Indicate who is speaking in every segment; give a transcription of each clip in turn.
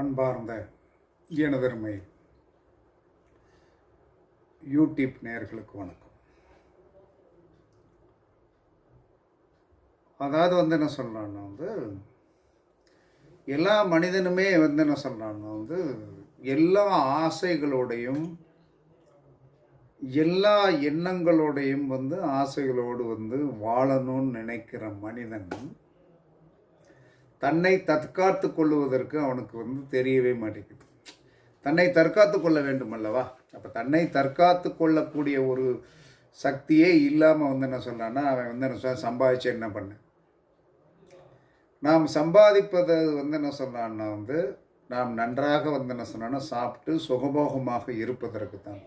Speaker 1: அன்பார்ந்த எனதருமை யூடியூப் நேர்களுக்கு வணக்கம். அதாவது வந்து என்ன சொல்கிறான்னா வந்து எல்லா மனிதனுமே வந்து என்ன சொல்கிறான்னா வந்து எல்லா ஆசைகளோடையும் எல்லா எண்ணங்களோடையும் வந்து ஆசைகளோடு வந்து வாழணும்னு நினைக்கிற மனிதன் தன்னை தற்காத்து கொள்ளுவதற்கு அவனுக்கு வந்து தெரியவே மாட்டேங்குது. தன்னை தற்காத்து கொள்ள வேண்டும் அல்லவா? அப்போ தன்னை தற்காத்து கொள்ளக்கூடிய ஒரு சக்தியே இல்லாமல் வந்து என்ன சொல்கிறான்னா அவன் வந்து என்ன சொல்ல சம்பாதிச்சு என்ன பண்ண? நாம் சம்பாதிப்பது வந்து என்ன சொல்கிறான்னா வந்து நாம் நன்றாக வந்து என்ன சொன்னோன்னா சாப்பிட்டு சுகபோகமாக இருப்பதற்கு தான்.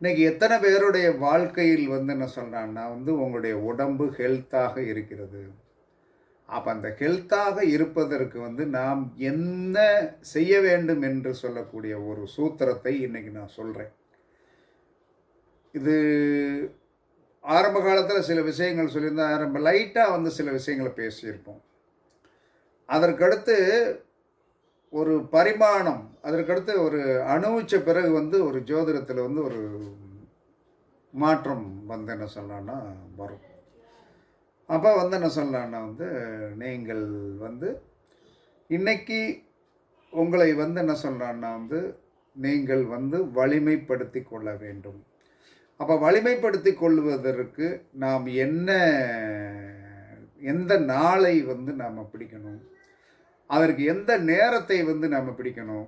Speaker 1: இன்றைக்கி எத்தனை பேருடைய வாழ்க்கையில் வந்து என்ன சொல்கிறான்னா வந்து உங்களுடைய உடம்பு ஹெல்த்தாக இருக்கிறது. அப்போ அந்த ஹெல்த்தாக இருப்பதற்கு வந்து நாம் என்ன செய்ய வேண்டும் என்று சொல்லக்கூடிய ஒரு சூத்திரத்தை இன்றைக்கி நான் சொல்கிறேன் இது ஆரம்ப காலத்தில் சில விஷயங்கள் சொல்லியிருந்தால் ஆரம்ப லைட்டாக வந்து சில விஷயங்களை பேசியிருப்போம். அதற்கடுத்து ஒரு பரிமாணம் அதற்கடுத்து ஒரு அனுபவித்த பிறகு வந்து ஒரு ஜோதிடத்தில் வந்து ஒரு மாற்றம் வந்து என்ன சொல்லலாம்னா வரும். அப்போ வந்து என்ன சொல்லலாம்னா வந்து நீங்கள் வந்து இன்னைக்கு உங்களை வந்து என்ன சொல்லலான்னா வந்து நீங்கள் வந்து வலிமைப்படுத்தி கொள்ள வேண்டும். அப்போ வலிமைப்படுத்தி கொள்வதற்கு நாம் என்ன எந்த நாளை வந்து நாம் பிடிக்கணும்? அதற்கு எந்த நேரத்தை வந்து நாம் பிடிக்கணும்?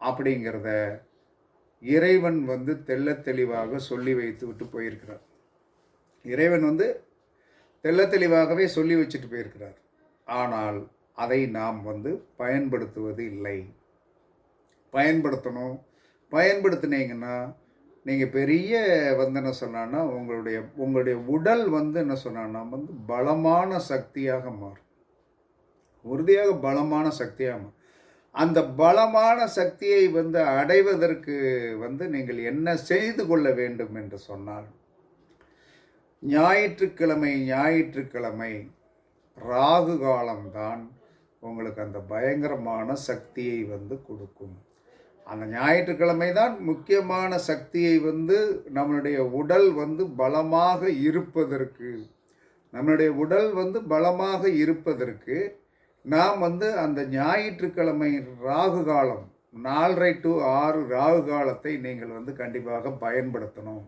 Speaker 1: அப்படிங்கிறத இறைவன் வந்து தெள்ள தெளிவாக சொல்லி வைத்து விட்டு போயிருக்கிறார். இறைவன் வந்து தெள்ள தெளிவாகவே சொல்லி வச்சுட்டு போயிருக்கிறார். ஆனால் அதை நாம் வந்து பயன்படுத்துவது இல்லை. பயன்படுத்தணும். பயன்படுத்தினீங்கன்னா நீங்கள் பெரிய வந்து என்ன சொன்னான்னா உங்களுடைய உங்களுடைய உடல் வந்து என்ன சொன்னான்னா வந்து பலமான சக்தியாக மாறும். உறுதியாக பலமான சக்தியாக மாறும். அந்த பலமான சக்தியை வந்து அடைவதற்கு வந்து நீங்கள் என்ன செய்து கொள்ள வேண்டும் என்று சொன்னால் ஞாயிற்றுக்கிழமை ஞாயிற்றுக்கிழமை ராகு காலம்தான் உங்களுக்கு அந்த பயங்கரமான சக்தியை வந்து கொடுக்கும். அந்த ஞாயிற்றுக்கிழமை தான் முக்கியமான சக்தியை வந்து நம்மளுடைய உடல் வந்து பலமாக இருப்பதற்கு நம்மளுடைய உடல் வந்து பலமாக இருப்பதற்கு நாம் வந்து அந்த ஞாயிற்றுக்கிழமை ராகு காலம் நாலரை டு ஆறு ராகு காலத்தை நீங்கள் வந்து கண்டிப்பாக பயன்படுத்தணும்.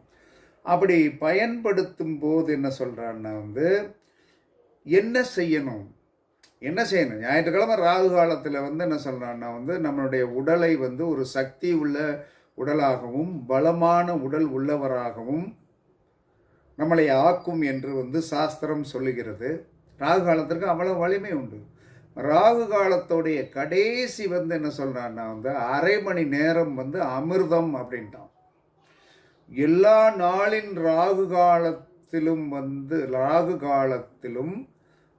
Speaker 1: அப்படி பயன்படுத்தும் போது என்ன சொல்கிறான்னா வந்து என்ன செய்யணும்? என்ன செய்யணும்? ஞாயிற்றுக்கிழமை ராகு காலத்தில் வந்து என்ன சொல்கிறான்னா வந்து நம்மளுடைய உடலை வந்து ஒரு சக்தி உள்ள உடலாகவும் பலமான உடல் உள்ளவராகவும் நம்மளை ஆக்கும் என்று வந்து சாஸ்திரம் சொல்லுகிறது. ராகு காலத்திற்கு அவ்வளோ வலிமை உண்டு. ராகு காலத்துடைய கடைசி வந்து என்ன சொல்கிறான்னா வந்து அரை மணி நேரம் வந்து அமிர்தம் அப்படின்ட்டான். எல்லா நாளின் ராகு காலத்திலும் வந்து ராகு காலத்திலும்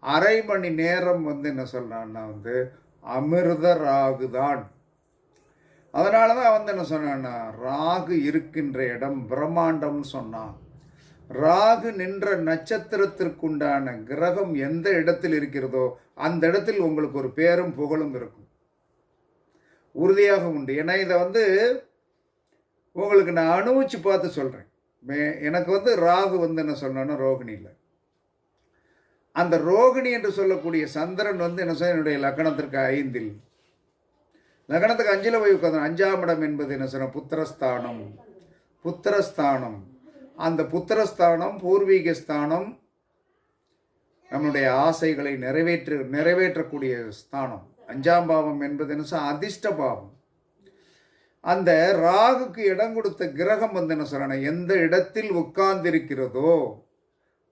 Speaker 1: அரை மணி நேரம் வந்து என்ன சொல்கிறான்னா வந்து அமிர்த ராகு தான். அதனால தான் வந்து என்ன சொன்னான்னா ராகு இருக்கின்ற இடம் பிரம்மாண்டம்னு சொன்னான் ராகு நின்ற நட்சத்திரத்திற்குண்டான கிரகம் எந்த இடத்தில் இருக்கிறதோ அந்த இடத்தில் உங்களுக்கு ஒரு பேரும் புகழும் இருக்கும். உறுதியாக உண்டு. ஏன்னா இதை வந்து உங்களுக்கு நான் அனுபவிச்சு பார்த்து சொல்கிறேன் எனக்கு வந்து ராகு வந்து என்ன சொன்னேன்னா ரோகிணியில். அந்த ரோகிணி என்று சொல்லக்கூடிய சந்திரன் வந்து என்ன சொல்ல என்னுடைய லக்கணத்திற்கு ஐந்தில். லக்னத்துக்கு அஞ்சில் போய் உட்காந்து அஞ்சாம் இடம் என்பது என்ன சொன்ன புத்திரஸ்தானம். புத்திரஸ்தானம். அந்த புத்திரஸ்தானம் பூர்வீக ஸ்தானம் நம்முடைய ஆசைகளை நிறைவேற்று நிறைவேற்றக்கூடிய ஸ்தானம். அஞ்சாம் பாவம் என்பது என்ன சொன்னால் அதிர்ஷ்ட பாவம். அந்த ராகுக்கு இடம் கொடுத்த கிரகம் வந்து என்ன சொல்லணும் எந்த இடத்தில் உட்கார்ந்திருக்கிறதோ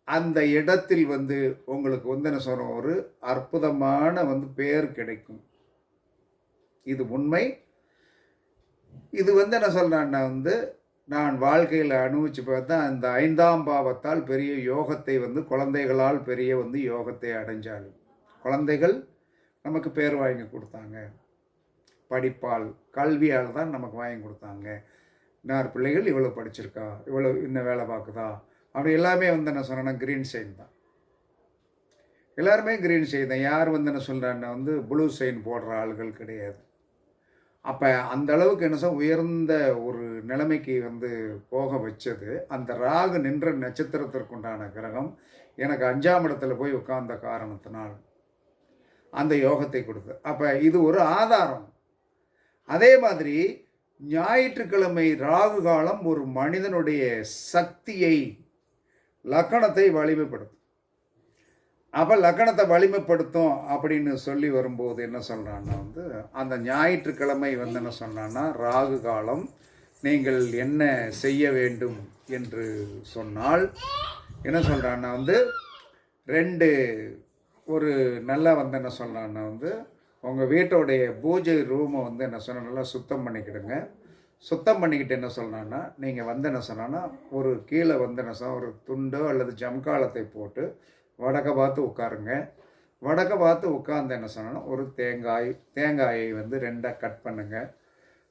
Speaker 1: அந்த இடத்தில் வந்து உங்களுக்கு வந்து என்ன சொல்கிறோம் ஒரு அற்புதமான வந்து பெயர் கிடைக்கும். இது உண்மை. இது வந்து என்ன சொல்கிறேன்னா வந்து நான் வாழ்க்கையில் அனுபவிச்சு பார்த்தா அந்த ஐந்தாம் பாவத்தால் பெரிய யோகத்தை வந்து குழந்தைகளால் பெரிய வந்து யோகத்தை அடைஞ்சாள் குழந்தைகள் நமக்கு பேர் வாங்கி கொடுத்தாங்க. படிப்பால் கல்வியால் தான் நமக்கு வாங்கி கொடுத்தாங்க. இன்னார் பிள்ளைகள் இவ்வளோ படிச்சிருக்கா? இவ்வளோ இன்னும் வேலை பார்க்குதா? அப்படி எல்லாமே வந்து என்ன சொன்னேன்னா க்ரீன் சைன் தான். எல்லாருமே க்ரீன் சைன் தான். யார் வந்து என்ன சொல்கிறான்னா வந்து ப்ளூ சைன் போடுற ஆள்கள் கிடையாது. அப்போ அந்த அளவுக்கு என்ன சார் உயர்ந்த ஒரு நிலைமைக்கு வந்து போக வச்சது. அந்த ராகு நின்ற நட்சத்திரத்திற்குண்டான கிரகம் எனக்கு அஞ்சாம் இடத்துல போய் உட்கார்ந்த காரணத்தினால் அந்த யோகத்தை கொடுத்து அப்போ இது ஒரு ஆதாரம். அதே மாதிரி ஞாயிற்றுக்கிழமை ராகு காலம் ஒரு மனிதனுடைய சக்தியை லக்கணத்தை வலிமைப்படுத்தும். அப்போ லக்கணத்தை வலிமைப்படுத்தும் அப்படின்னு சொல்லி வரும்போது என்ன சொல்கிறான்னா வந்து அந்த ஞாயிற்றுக்கிழமை வந்து என்ன சொன்னான்னா ராகு காலம் நீங்கள் என்ன செய்ய வேண்டும் என்று சொன்னால் என்ன சொல்கிறான்னா வந்து ரெண்டு ஒரு நல்லா வந்து என்ன சொல்கிறான்னா வந்து உங்கள் வீட்டோடைய பூஜை ரூமை வந்து என்ன சொன்ன நல்லா சுத்தம் பண்ணிக்கிடுங்க. சுத்தம் பண்ணிக்கிட்டு என்ன சொல்கிறான்னா நீங்கள் வந்து என்ன சொன்னான்னா ஒரு கீழே வந்து என்ன சொன்ன ஒரு துண்டோ அல்லது ஜம்காலத்தை போட்டு வடக்க பார்த்து உட்காருங்க. வடக்க பார்த்து உட்காந்து என்ன சொன்னால் ஒரு தேங்காய் தேங்காயை வந்து ரெண்டாக கட் பண்ணுங்கள்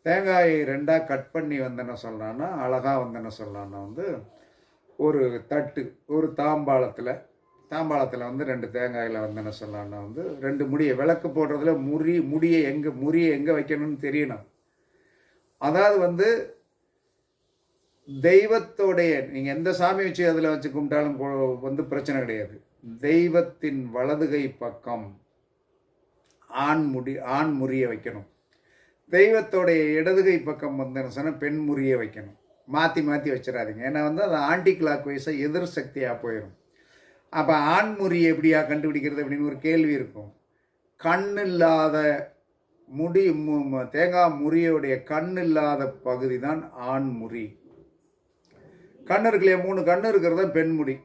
Speaker 1: தேங்காயை ரெண்டாக கட் பண்ணி வந்து என்ன சொல்லலான்னா அழகாக வந்து என்ன சொல்லலான்னா வந்து ஒரு தட்டு ஒரு தாம்பாளத்தில் தாம்பாளத்தில் வந்து ரெண்டு தேங்காயில் வந்து என்ன சொல்லலாம்னா வந்து ரெண்டு முடியை விளக்கு போடுறதுல முறி முடியை எங்கே முறியை எங்கே வைக்கணும்னு தெரியணும். அதாவது வந்து தெய்வத்தோடைய நீங்கள் எந்த சாமி வச்சு அதில் வச்சு கும்பிட்டாலும் வந்து பிரச்சனை கிடையாது. தெய்வத்தின் வலதுகை பக்கம் ஆண் முடி ஆண் முறியை வைக்கணும். தெய்வத்தோடைய இடதுகை பக்கம் வந்து என்ன சொன்னால் பெண் முறியை வைக்கணும். மாற்றி மாற்றி வச்சிடாதீங்க. ஏன்னா வந்து அது ஆன்டி கிளாக் வைஸாக எதிர் சக்தியாக போயிடும் அப்போ ஆண் முறியை எப்படியா கண்டுபிடிக்கிறது அப்படின்னு ஒரு கேள்வி இருக்கும். கண் இல்லாத முடி மு- தேங்காய் முறியோடைய கண் இல்லாத பகுதி தான் ஆண் முறி கண் இருக்கு மூணு கண் இருக்கிறது பெண்முடி.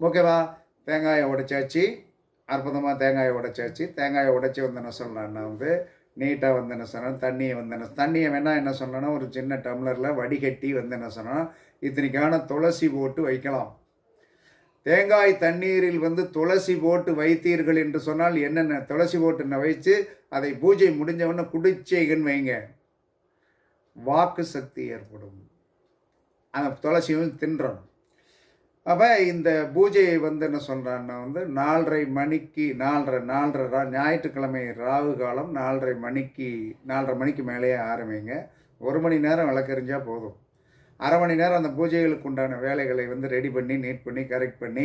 Speaker 1: ஓகேவா தேங்காயை உடைச்சாச்சு. அற்புதமாக தேங்காயை உடைச்சாச்சு. தேங்காயை உடைச்சி வந்து என்ன சொல்லலாம்னா வந்து? நீட்டாக வந்து என்ன சொன்னால் தண்ணியை வந்து என்ன தண்ணியை வேணால் என்ன சொல்லணும்னா ஒரு சின்ன டம்ளரில் வடிகட்டி வந்து என்ன சொன்னால் இத்தனைக்கான துளசி போட்டு வைக்கலாம். தேங்காய் தண்ணீரில் வந்து துளசி போட்டு வைத்தீர்கள் என்று சொன்னால் என்னென்ன? துளசி போட்டு வைத்து அதை பூஜை முடிஞ்சவொன்னே குடிச்சேகன்னு வைங்க. வாக்கு சக்தி ஏற்படும். அந்த துளசியும் தின்றணும். அப்போ இந்த பூஜையை வந்து என்ன சொல்கிறான்னா வந்து நாலரை மணிக்கு நாலரை நாலரை ரா ஞாயிற்றுக்கிழமை ராகு காலம். நாலரை மணிக்கு நாலரை மணிக்கு மேலேயே ஆரம்பிங்க. ஒரு மணி நேரம் விளக்கெறிஞ்சால் போதும். அரை மணி நேரம் அந்த பூஜைகளுக்கு உண்டான வேலைகளை வந்து ரெடி பண்ணி நீட் பண்ணி கரெக்ட் பண்ணி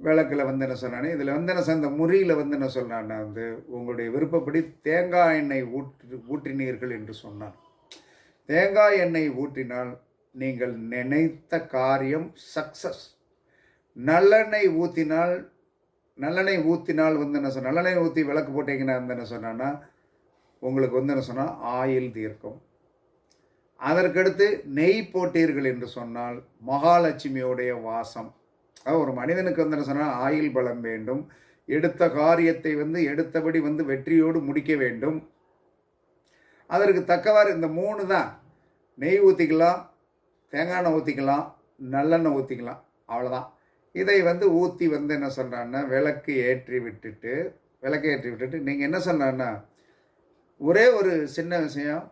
Speaker 1: விளக்கில் வந்து என்ன சொன்னானே இதில் வந்து என்ன சொன்ன- அந்த முறியில் வந்து என்ன சொன்னான்னா வந்து உங்களுடைய விருப்பப்படி தேங்காய் எண்ணெய் ஊற்று ஊற்றினீர்கள் என்று சொன்னான். தேங்காய் எண்ணெய் ஊற்றினால் நீங்கள் நினைத்த காரியம் சக்சஸ் நல்லெண்ணெய் ஊற்றினால் நல்லெண்ணெய் ஊற்றினால் வந்து என்ன சொன்ன நல்லெண்ணெய் ஊற்றி விளக்கு போட்டீங்கன்னா வந்து என்ன சொன்னான்னா உங்களுக்கு வந்து என்ன சொன்னால் ஆயில் தீர்க்கும். அதற்கடுத்து நெய் போட்டீர்கள் என்று சொன்னால் மகாலட்சுமியோடைய வாசம். அதாவது ஒரு மனிதனுக்கு வந்து என்ன சொன்னால் ஆயுள் பலம் வேண்டும். எடுத்த காரியத்தை வந்து எடுத்தபடி வந்து வெற்றியோடு முடிக்க வேண்டும். அதற்கு தக்கவாறு இந்த மூணு தான். நெய் ஊற்றிக்கலாம் தேங்காய் எண்ணெய் ஊற்றிக்கலாம் நல்லெண்ணெய் ஊற்றிக்கலாம் அவ்வளோதான் இதை வந்து ஊற்றி வந்து என்ன சொல்கிறான்னா விளக்கு ஏற்றி விட்டுட்டு விளக்கு ஏற்றி விட்டுட்டு நீங்கள் என்ன சொன்னான்னா ஒரே ஒரு சின்ன விஷயம்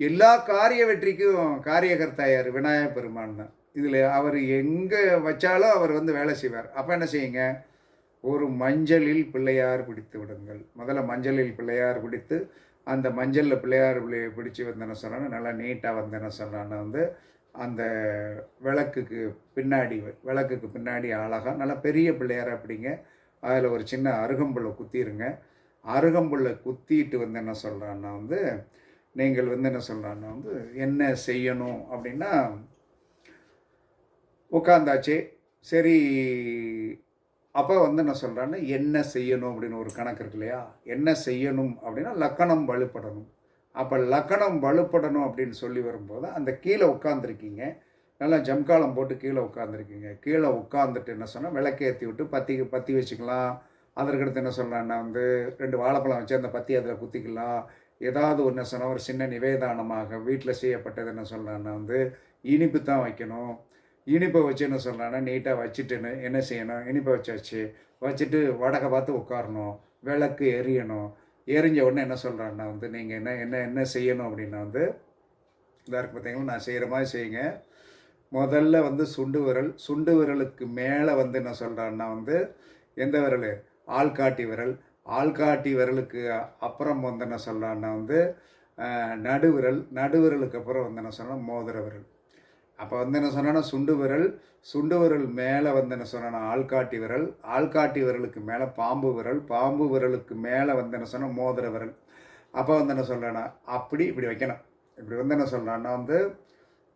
Speaker 1: எல்லா காரிய வெற்றிக்கும் காரியகர்த்தாயார் யார் பெருமான் தான். இதில் அவர் எங்கே வச்சாலும் அவர் வந்து வேலை செய்வார். அப்போ என்ன செய்யுங்க? ஒரு மஞ்சளில் பிள்ளையார் பிடித்து விடுங்கள். முதல்ல மஞ்சளில் பிள்ளையார் பிடித்து அந்த மஞ்சளில் பிள்ளையார் பிள்ளையை பிடிச்சி வந்து என்ன நல்லா நீட்டாக வந்து என்ன வந்து அந்த விளக்குக்கு பின்னாடி விளக்குக்கு பின்னாடி அழகாக நல்லா பெரிய பிள்ளையார் அப்படிங்க அதில் ஒரு சின்ன அருகம்புல்லை குத்திடுங்க அருகம்புல்லை குத்திட்டு வந்து என்ன சொல்கிறான்னா வந்து நீங்கள் வந்து என்ன சொல்கிறான்னா வந்து என்ன செய்யணும்? அப்படின்னா உட்காந்தாச்சு. சரி அப்போ வந்து என்ன சொல்கிறான்னா என்ன செய்யணும்? அப்படின்னு ஒரு கணக்கு இருக்கு இல்லையா? என்ன செய்யணும்? அப்படின்னா லக்கணம் வலுப்படணும். அப்போ லக்கணம் வலுப்படணும் அப்படின்னு சொல்லி வரும்போது அந்த கீழே உட்காந்துருக்கீங்க நல்லா ஜம்காலம் போட்டு கீழே உட்காந்துருக்கீங்க கீழே உட்காந்துட்டு என்ன சொன்னால் விளக்கேற்றி விட்டு பத்தி பற்றி வச்சுக்கலாம். அதற்கடுத்து என்ன சொல்கிறேன்னா வந்து ரெண்டு வாழைப்பழம் வச்சு அந்த பத்தி அதில் குத்திக்கலாம். ஏதாவது ஒன்று சொன்னால் ஒரு சின்ன நிவேதானமாக வீட்டில் செய்யப்பட்டது என்ன சொல்கிறான்னா வந்து இனிப்பு தான் வைக்கணும். இனிப்பை வச்சு என்ன சொல்கிறான்னா நீட்டாக வச்சுட்டு என்ன என்ன செய்யணும்? இனிப்பை வச்சாச்சு வச்சுட்டு வடகை பார்த்து உட்காரணும். விளக்கு எரியணும். எரிஞ்ச உடனே என்ன சொல்கிறான்னா வந்து நீங்கள் என்ன என்ன என்ன செய்யணும் அப்படின்னா வந்து இதாக இருக்கு பார்த்தீங்களா நான் செய்கிற மாதிரி செய்யுங்க. முதல்ல வந்து சுண்டு விரல் சுண்டு விரலுக்கு மேலே வந்து என்ன சொல்கிறான்னா வந்து எந்த விரல்? ஆள்காட்டி விரல். ஆள்காட்டி விரலுக்கு அப்புறம் வந்து என்ன சொல்லலான்னா வந்து நடுவிரல் நடுவிரலுக்கு அப்புறம் வந்து என்ன சொல்லலாம் மோதிர விரல். அப்போ வந்து என்ன சொன்னா சுண்டு விரல் சுண்டு விரல் மேலே வந்து என்ன சொன்னா ஆள்காட்டி விரல் ஆள்காட்டி விரலுக்கு மேலே பாம்பு விரல் பாம்பு விரலுக்கு மேலே வந்து என்ன சொன்னால் மோதிர விரல். அப்போ வந்து என்ன சொல்கிறேன்னா அப்படி இப்படி வைக்கணும். இப்படி வந்து என்ன சொல்கிறான்னா வந்து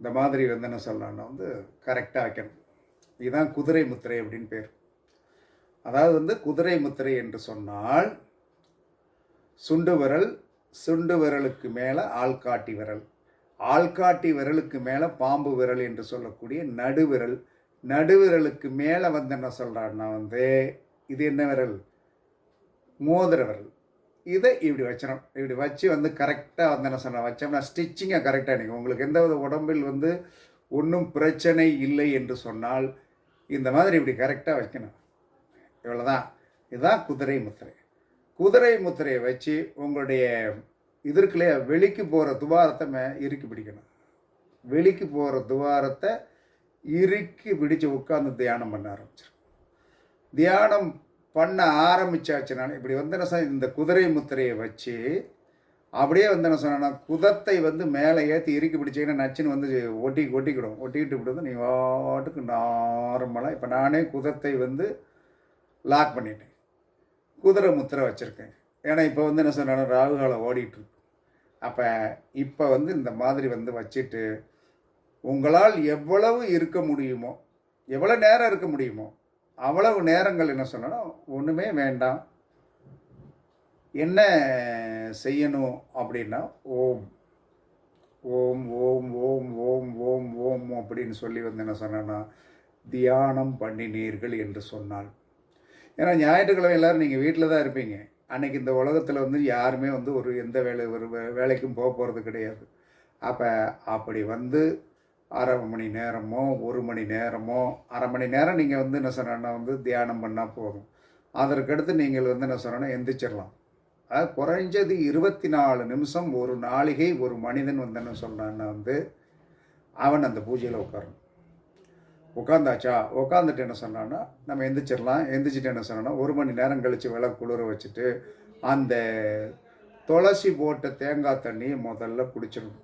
Speaker 1: இந்த மாதிரி வந்து என்ன சொல்கிறான்னா வந்து கரெக்டாக வைக்கணும். இதுதான் குதிரை முத்திரை அப்படின்னு பேர். அதாவது வந்து குதிரை முத்திரை என்று சொன்னால் சுண்டு விரல் சுண்டு விரலுக்கு மேலே ஆள்காட்டி விரல். ஆள்காட்டி விரலுக்கு மேலே பாம்பு விரல் என்று சொல்லக்கூடிய நடுவிரல் நடுவிரலுக்கு மேலே வந்து என்ன சொல்கிறான்னா வந்து இது என்ன விரல்? மோதிர விரல். இதை இப்படி வச்சிடும் இப்படி வச்சு வந்து கரெக்டாக வந்து என்ன சொன்ன வச்சோம்னா ஸ்டிச்சிங்காக கரெக்டாக நீங்கள் உங்களுக்கு எந்த வித உடம்பில் வந்து ஒன்றும் பிரச்சனை இல்லை என்று சொன்னால் இந்த மாதிரி இப்படி கரெக்டாக வைக்கணும். இவ்வளோதான் இதுதான் குதிரை முத்திரை. குதிரை முத்திரையை வச்சு உங்களுடைய இதற்குள்ளே வெளிக்கு போகிற துவாரத்தை மே இறுக்கி பிடிக்கணும். வெளிக்கு போகிற துவாரத்தை இறுக்கி பிடிச்சு உட்காந்து தியானம் பண்ண ஆரம்பிச்சிடும் தியானம் பண்ண ஆரம்பிச்சாச்சுன்னா இப்படி வந்து என்ன சொன்ன, இந்த குதிரை முத்திரையை வச்சு அப்படியே வந்து என்ன சொன்னா குதத்தை வந்து மேலே ஏற்றி இறுக்கி பிடிச்சிங்கன்னா நச்சுன்னு வந்து ஒட்டி ஒட்டிக்கிடும். ஒட்டிக்கிட்டு இப்படி வந்து நீ வாட்டுக்கு நார்மலாக இப்போ நானே குதத்தை வந்து லாக் பண்ணிட்டேன். குதிரை முத்திரை வச்சுருக்கேன். ஏன்னா இப்போ வந்து என்ன சொன்னாலும் ராகுகாலம் ஓடிட்டுருக்கு அப்போ இப்போ வந்து இந்த மாதிரி வந்து வச்சுட்டு உங்களால் எவ்வளவு இருக்க முடியுமோ எவ்வளோ நேரம் இருக்க முடியுமோ அவ்வளவு நேரங்கள் என்ன சொன்னாலும் ஒன்றுமே வேண்டாம். என்ன செய்யணும் அப்படின்னா ஓம். ஓம் ஓம் ஓம் ஓம் ஓம் ஓம் அப்படின்னு சொல்லி வந்து என்ன சொன்னேன்னா தியானம் பண்ணினீர்கள் என்று சொன்னால் ஏன்னா ஞாயிற்றுக்கிழமை எல்லாரும் நீங்கள் வீட்டில் தான் இருப்பீங்க. அன்றைக்கி இந்த உலகத்தில் வந்து யாருமே வந்து ஒரு எந்த வேலை ஒரு வே- வேலைக்கும் போக போகிறது கிடையாது. அப்போ அப்படி வந்து அரை மணி நேரமோ ஒரு மணி நேரமோ அரை மணி நேரம் நீங்கள் வந்து என்ன சொன்னா வந்து தியானம் பண்ணால் போதும். அதற்கடுத்து நீங்கள் வந்து என்ன சொன்னா எந்திரிச்சிடலாம் அது குறைஞ்சது இருபத்தி நாலு நிமிஷம் ஒரு நாளிகை ஒரு மனிதன் வந்து என்ன சொல்கிறான்னா வந்து அவன் அந்த பூஜையில் உட்காரணும். உட்காந்தாச்சா உட்காந்துட்டு என்ன சொன்னான்னா நம்ம எந்திரிச்சிடலாம். எந்திரிச்சிட்டு என்ன சொன்னோன்னா ஒரு மணி நேரம் கழித்து விளக்கு குளிர வச்சுட்டு அந்த துளசி போட்ட தேங்காய் தண்ணியை முதல்ல குடிச்சிடணும்.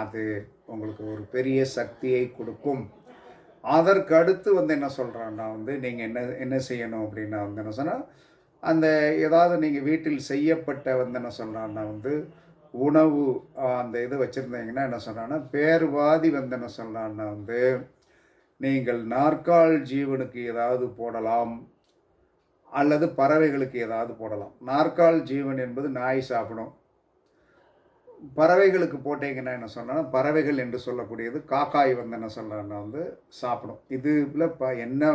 Speaker 1: அது உங்களுக்கு ஒரு பெரிய சக்தியை கொடுக்கும். அதற்கு அடுத்து வந்து என்ன சொல்கிறான்னா வந்து நீங்கள் என்ன என்ன செய்யணும் அப்படின்னா வந்து என்ன சொன்னால் அந்த ஏதாவது நீங்கள் வீட்டில் செய்யப்பட்ட வந்து என்ன சொல்கிறான்னா வந்து உணவு அந்த இது வச்சுருந்தீங்கன்னா என்ன சொல்கிறான்னா பேர்வாதி வந்து என்ன சொல்கிறான்னா வந்து நீங்கள் நாற்கால் ஜீவனுக்கு ஏதாவது போடலாம் அல்லது பறவைகளுக்கு ஏதாவது போடலாம். நாற்கால் ஜீவன் என்பது நாய் சாப்பிடும். பறவைகளுக்கு போட்டீங்கன்னா என்ன சொன்னால் பறவைகள் என்று சொல்லக்கூடியது காக்காய் வந்து என்ன சொல்கிறேன்னா வந்து சாப்பிடும். இதுல இப்போ என்ன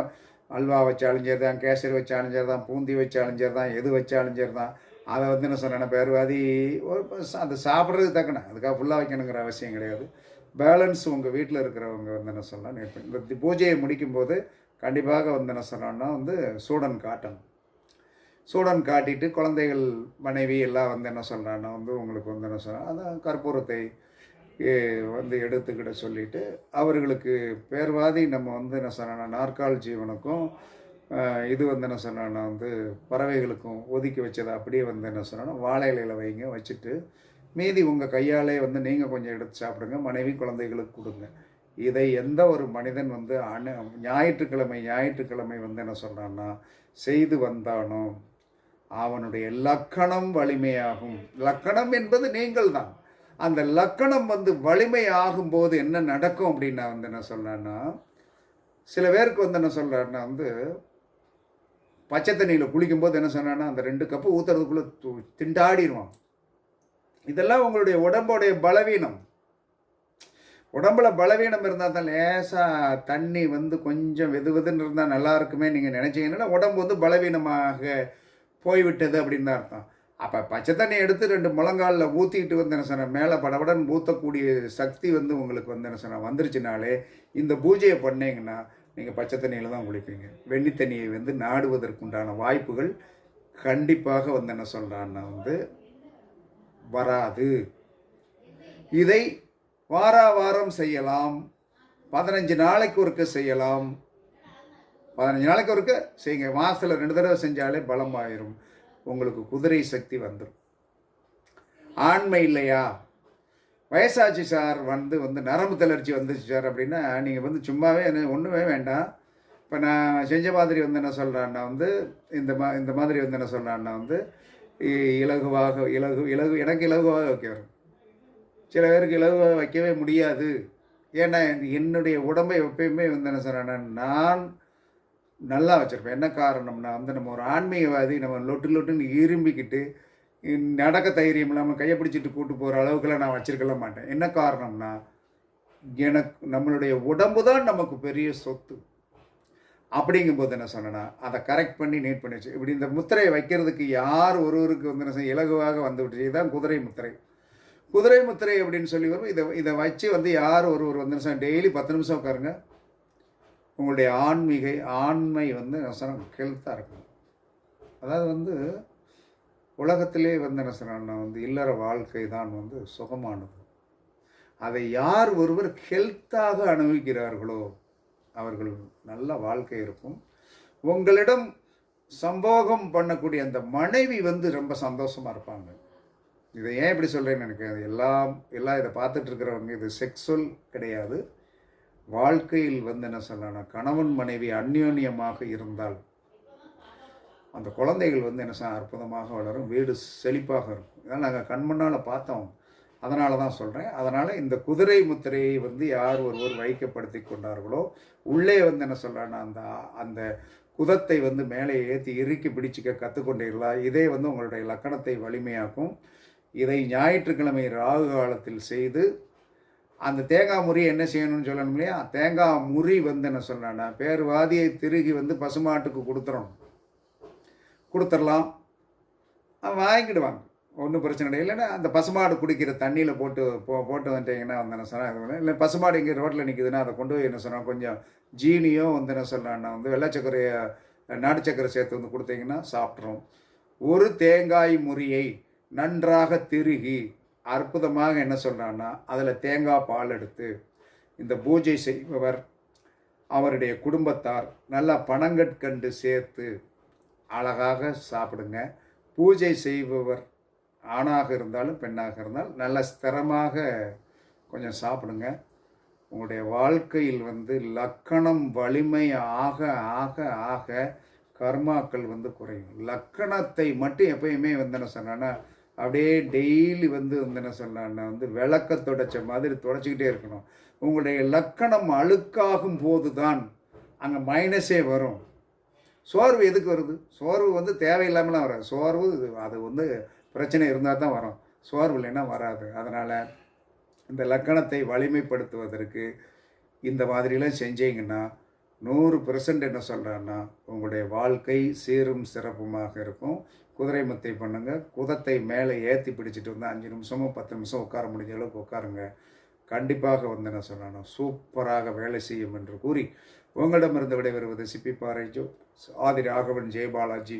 Speaker 1: அல்வா வச்சாலும் சரி தான் கேசரி வச்சாலும் சரி தான் பூந்தி வச்சாலும் சரி தான் எது வச்சாலும் சரி தான் அதை வந்து என்ன சொன்னேன்னா பேர்வாதி ஒரு அந்த அது சாப்பிட்றது தக்கணும் அதுக்காக ஃபுல்லாக வைக்கணுங்கிற அவசியம் கிடையாது. பேலன்ஸ் உங்கள் வீட்டில் இருக்கிறவங்க வந்து என்ன சொல்லலாம் இந்த பூஜையை முடிக்கும்போது கண்டிப்பாக வந்து என்ன சொல்லணும்னா வந்து சூடன் காட்டணும். சூடன் காட்டிட்டு குழந்தைகள் மனைவி எல்லாம் வந்து என்ன சொல்கிறான்னா வந்து உங்களுக்கு வந்து என்ன சொல்கிறா அதான் கற்பூரத்தை வந்து எடுத்துக்கிட சொல்லிட்டு அவர்களுக்கு பேர்வாதி நம்ம வந்து என்ன சொன்னா நாற்கால் ஜீவனுக்கும் இது வந்து என்ன சொன்னா வந்து பறவைகளுக்கும் ஒதுக்கி வச்சதை அப்படியே வந்து என்ன சொன்னோன்னா வாழை இலையில வைங்க வச்சுட்டு மீதி உங்கள் கையாலே வந்து நீங்கள் கொஞ்சம் எடுத்து சாப்பிடுங்க. மனைவி குழந்தைகளுக்கு கொடுங்க. இதை எந்த ஒரு மனிதன் வந்து அணு ஞாயிற்றுக்கிழமை ஞாயிற்றுக்கிழமை வந்து என்ன சொல்கிறான்னா செய்து வந்தானோ அவனுடைய லக்கணம் வலிமையாகும். லக்கணம் என்பது நீங்கள் தான். அந்த லக்கணம் வந்து வலிமை ஆகும்போது என்ன நடக்கும் அப்படின்னு நான் வந்து என்ன சொல்கிறேன்னா சில பேருக்கு வந்து என்ன சொல்கிறேன்னா வந்து பச்சை தண்ணியில் குளிக்கும்போது என்ன சொன்னான்னா அந்த ரெண்டு கப்பு ஊற்றுறதுக்குள்ளே திண்டாடிடுவான் இதெல்லாம் உங்களுடைய உடம்போடைய பலவீனம். உடம்புல பலவீனம் இருந்தால் தான் லேசாக தண்ணி வந்து கொஞ்சம் வெது வெதுன்னு இருந்தால் நல்லா இருக்குமே நீங்கள் நினச்சிங்கன்னா உடம்பு வந்து பலவீனமாக போய்விட்டது அப்படின்னு தான் அர்த்தம். அப்போ பச்சை தண்ணி எடுத்து ரெண்டு முழங்காலில் ஊற்றிக்கிட்டு வந்து என்ன சொன்ன மேலே படபடன் ஊற்றக்கூடிய சக்தி வந்து உங்களுக்கு வந்து என்ன சொன்ன வந்துருச்சுனாலே இந்த பூஜையை பண்ணிங்கன்னா நீங்கள் பச்சை தண்ணியில் தான் குளிப்பீங்க. வெண்ணி தண்ணியை வந்து நாடுவதற்குண்டான வாய்ப்புகள் கண்டிப்பாக வந்து என்ன சொல்கிறான்னா வந்து வராது. இதை வாரா வாரம் செய்யலாம். பதினஞ்சு நாளைக்கு ஒருக்க செய்யலாம். பதினஞ்சு நாளைக்கு ஒருக்க செய்யுங்க. மாதத்தில் ரெண்டு தடவை செஞ்சாலே பலமாயிரும். உங்களுக்கு குதிரை சக்தி வந்துடும் ஆண்மை இல்லையா? வயசாச்சு சார் வந்து வந்து நரம்பு தளர்ச்சி வந்துச்சு சார் அப்படின்னா நீங்கள் வந்து சும்மாவே என்ன ஒன்றுமே வேண்டாம். இப்போ நான் செஞ்ச மாதிரி வந்து என்ன சொல்கிறேன்னா வந்து இந்த மா இந்த மாதிரி வந்து என்ன சொல்கிறான்னா வந்து இலகுவாக இலகு இலகு எனக்கு இலகுவாக வைக்க வரும் சில பேருக்கு இலகுவாக வைக்கவே முடியாது. ஏன்னா என்னுடைய உடம்பை எப்பயுமே வந்து என்ன சொல்கிறேன்னா நான் நல்லா வச்சுருப்பேன். என்ன காரணம்னா வந்து நம்ம ஒரு ஆன்மீகவாதி நம்ம லொட்டு லொட்டுன்னு இரும்பிக்கிட்டு நடக்க தைரியம் இல்லாமல் கையை பிடிச்சிட்டு கூட்டு போகிற அளவுக்குலாம் நான் வச்சிருக்கல மாட்டேன். என்ன காரணம்னா எனக்கு நம்மளுடைய உடம்பு தான் நமக்கு பெரிய சொத்து. அப்படிங்கும்போது என்ன சொன்னேன்னா அதை கரெக்ட் பண்ணி நீட் பண்ணி வச்சு இப்படி இந்த முத்திரையை வைக்கிறதுக்கு யார் ஒருவருக்கு வந்து என்ன செய்ய இலகுவாக வந்து விட்டுச்சு? இதுதான் குதிரை முத்திரை. குதிரை முத்திரை அப்படின்னு சொல்லி வரும். இதை இதை வச்சு வந்து யார் ஒருவர் வந்து என்ன டெய்லி பத்து நிமிஷம் உட்காருங்க. உங்களுடைய ஆன்மீக ஆண்மை வந்து ஹெல்த்தாக இருக்கும் அதாவது வந்து உலகத்திலே வந்து என்ன சொன்னா வந்து இல்லற வாழ்க்கை தான் வந்து சுகமானது. அதை யார் ஒருவர் ஹெல்த்தாக அனுபவிக்கிறார்களோ அவர்கள் நல்ல வாழ்க்கை இருக்கும். உங்களிடம் சம்போகம் பண்ணக்கூடிய அந்த மனைவி வந்து ரொம்ப சந்தோஷமாக இருப்பாங்க. இதை ஏன் இப்படி சொல்கிறேன்னு எனக்கு அது எல்லாம் எல்லாம் இதை பார்த்துட்டு இருக்கிறவங்க இது செக்ஸுவல் கிடையாது. வாழ்க்கையில் வந்து என்ன சொல்லணும் கணவன் மனைவி அந்யோன்யமாக இருந்தால் அந்த குழந்தைகள் வந்து என்ன அற்புதமாக வளரும் வீடு செழிப்பாக இருக்கும். இதெல்லாம் நாங்கள் கண்மண்ணால் பார்த்தோம். அதனால தான் சொல்கிறேன் அதனால் இந்த குதிரை முத்திரையை வந்து யார் ஒருவர் வைக்கப்படுத்தி கொண்டார்களோ உள்ளே வந்து என்ன சொல்கிறேன்னா அந்த அந்த குதத்தை வந்து மேலே ஏற்றி இறுக்கி பிடிச்சிக்க கற்றுக்கொண்டீர்களா இதே வந்து உங்களுடைய லக்கணத்தை வலிமையாக்கும். இதை ஞாயிற்றுக்கிழமை ராகு காலத்தில் செய்து அந்த தேங்காய் முறி என்ன செய்யணும்னு சொல்லணும் இல்லையா? தேங்காய் முறி வந்து என்ன சொல்கிறேன்னா பேர்வாதியை திருகி வந்து பசுமாட்டுக்கு கொடுத்துறணும். கொடுத்துடலாம். வாங்கிடுவாங்க ஒன்றும் பிரச்சனை இல்லை. இல்லைன்னா அந்த பசுமாடு குடிக்கிற தண்ணியில் போட்டு போ போட்டு வந்துட்டீங்கன்னா வந்து என்ன சொன்னால் இல்லை பசுமாடு இங்கே ரோட்டில் நிற்குதுன்னா அதை கொண்டு போய் என்ன சொன்னால் கொஞ்சம் ஜீனியும் வந்து என்ன சொல்கிறான்னா வந்து வெள்ளை சர்க்கரையை நாட்டு சக்கரை சேர்த்து வந்து கொடுத்தீங்கன்னா சாப்பிட்றோம். ஒரு தேங்காய் முறியை நன்றாக திருகி அற்புதமாக என்ன சொல்கிறான்னா அதில் தேங்காய் பால் எடுத்து இந்த பூஜை செய்பவர் அவருடைய குடும்பத்தார் நல்லா பணங்கற்கண்டு சேர்த்து அழகாக சாப்பிடுங்க. பூஜை செய்பவர் ஆணாக இருந்தாலும் பெண்ணாக இருந்தாலும் நல்ல ஸ்திரமாக கொஞ்சம் சாப்பிடுங்க. உங்களுடைய வாழ்க்கையில் வந்து லக்கணம் வலிமை ஆக ஆக ஆக கர்மாக்கள் வந்து குறையும். லக்கணத்தை மட்டும் எப்பயுமே வந்து என்ன சொன்னான்னா அப்படியே டெய்லி வந்து வந்து என்ன சொன்னான்னா வந்து விளக்க தொடச்ச மாதிரி தொடச்சிக்கிட்டே இருக்கணும். உங்களுடைய லக்கணம் அழுக்காகும் போது தான் அங்கே மைனஸே வரும். சோர்வு எதுக்கு வருது? சோர்வு வந்து தேவையில்லாமலாம் வராது. சோர்வு அது வந்து பிரச்சனை இருந்தால் தான் வரும். சோர்வு இல்லைன்னா வராது. அதனால் இந்த லக்கணத்தை வலிமைப்படுத்துவதற்கு இந்த மாதிரிலாம் செஞ்சீங்கன்னா நூறு பெர்சன்ட் என்ன சொல்கிறேன்னா உங்களுடைய வாழ்க்கை சீரும் சிறப்புமாக இருக்கும். குதிரை முத்தை பண்ணுங்கள் குதத்தை மேலே ஏற்றி பிடிச்சிட்டு வந்து அஞ்சு நிமிஷமோ பத்து நிமிஷம் உட்கார முடிஞ்ச அளவுக்கு உட்காருங்க. கண்டிப்பாக வந்து என்ன சொல்லணும் சூப்பராக வேலை செய்யும் என்று கூறி உங்களிடமிருந்து விடைபெறுவது சிப்பி பாறைஜோ ஆதி ராகவன் ஜெயபாலாஜி.